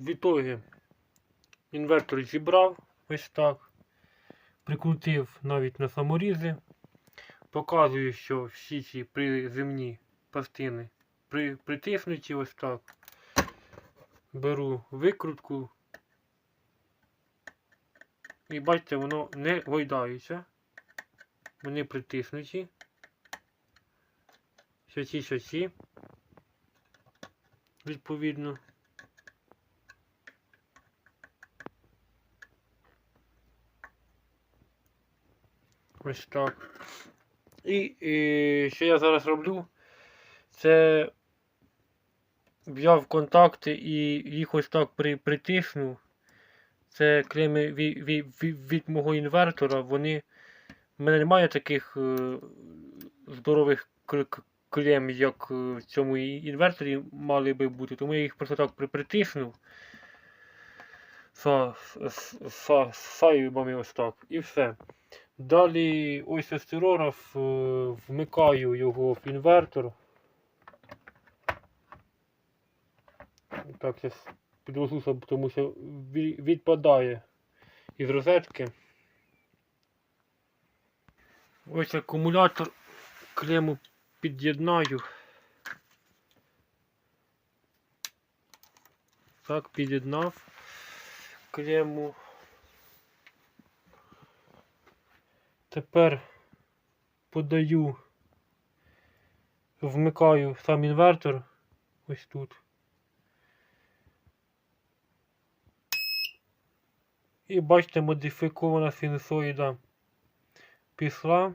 в ітогі інвертор зібрав ось так. Прикрутив навіть на саморізи. Показую, що всі ці приземні пластини при, притиснуті ось так. Беру викрутку. І бачите, воно не гойдається. Вони притиснуті. Що ці, що. Відповідно. Ось так. І, і що я зараз роблю? Це взяв контакти і їх ось так при, притиснув. Це клеми від, від, від, від мого інвертора. Вони. У мене немає таких е, здорових клем, як е, в цьому інверторі мали би бути. Тому я їх просто так при, притиснув. Са, с- са, сайбами ось так. І все. Далі ось осцилограф, е, вмикаю його в інвертор. Так, зараз підложуся, тому що відпадає із розетки. Ось акумулятор клему під'єднаю. Так, під'єднав клему. Тепер подаю, вмикаю сам інвертор ось тут. І бачите, модифікована синусоїда пішла.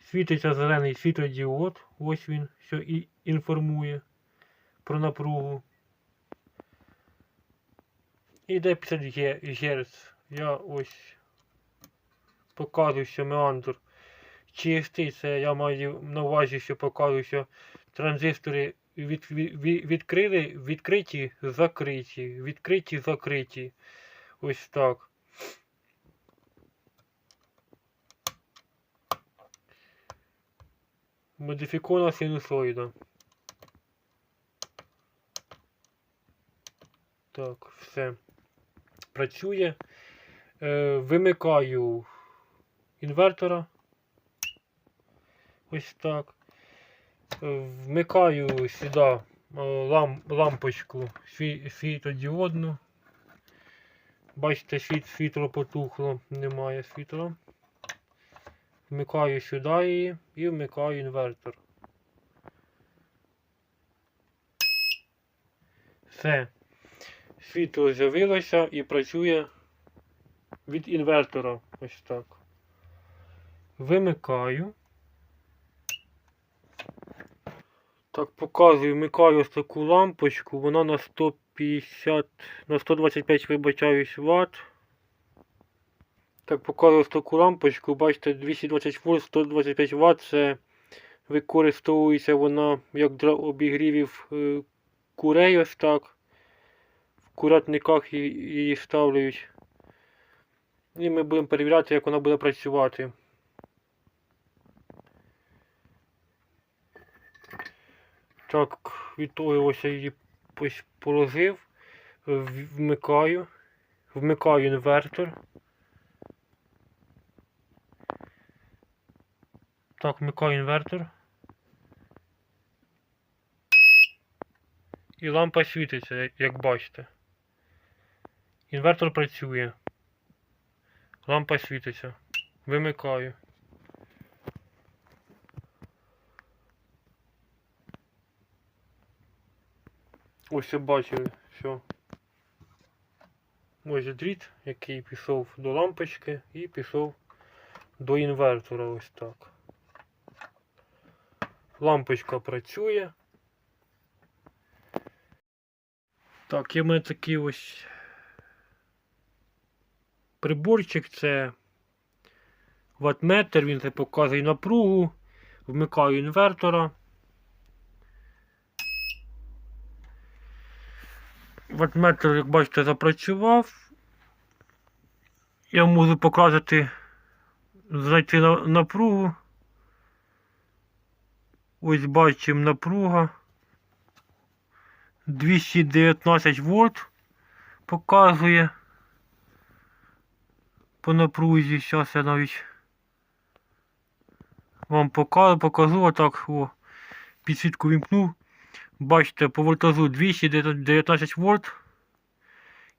Світиться зелений світлодіод. Ось він, що і інформує про напругу. І йде 50 Ге- Гц. Я ось показую, що меандр чистий. Це я маю на увазі, що показую, що транзистори від, від, від- відкрили, відкриті, закриті, відкриті, закриті. Ось так. Модифікована синусоїда. Так, все. Працює. Е, вимикаю інвертора. Ось так. Вмикаю сюди е, лам, лампочку світодіодну. Бачите, світ, світло потухло, немає світла. Вмикаю сюди її і вмикаю інвертор. Все. Світло з'явилося і працює від інвертора. Ось так. Вимикаю. Так, показую, вмикаю ось таку лампочку, вона на 150, на 125 вибачаюсь ватт. Так, показую ось таку лампочку, бачите, 220 вольт, 125 Вт, це використовується вона як для обігрівів е, курей ось так. В курятниках і- її ставлять. І ми будемо перевіряти, як вона буде працювати. Так, від того ось я її положив, е, вмикаю, вмикаю інвертор. Так, вмикаю інвертор. І лампа світиться, як бачите. Інвертор працює. Лампа світиться. Вимикаю. Ось ви бачили, що ось дріт, який пішов до лампочки і пішов до інвертора ось так. Лампочка працює. Так, є в мене такий ось приборчик, це ватметр, він це показує напругу. Вмикаю інвертора. Ватметр, як бачите, запрацював. Я можу показати, знайти на- напругу. Ось бачимо напруга. 219 вольт. показує по напрузі. Зараз я навіть вам покажу, покажу отак. О, підсвітку вімкнув. Бачите, по вольтажу 219 вольт.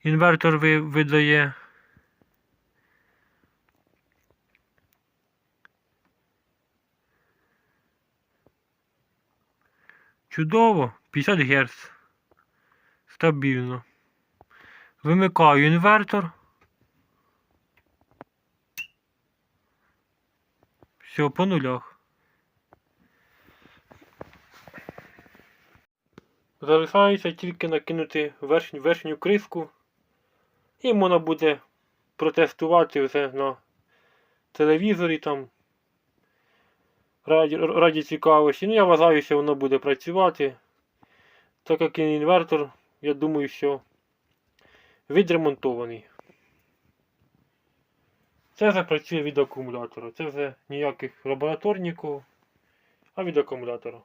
Інвертор ви- видає. Чудово, 50 Гц. Стабільно. Вимикаю інвертор. Все, по нулях. Залишається тільки накинути верхню, верхню криску. І можна буде протестувати вже на телевізорі там. Раді, раді цікавості. Ну я вважаю, що воно буде працювати. Так як і інвертор, я думаю, що відремонтований. Це вже працює від акумулятора. Це вже ніяких лабораторників, а від акумулятора.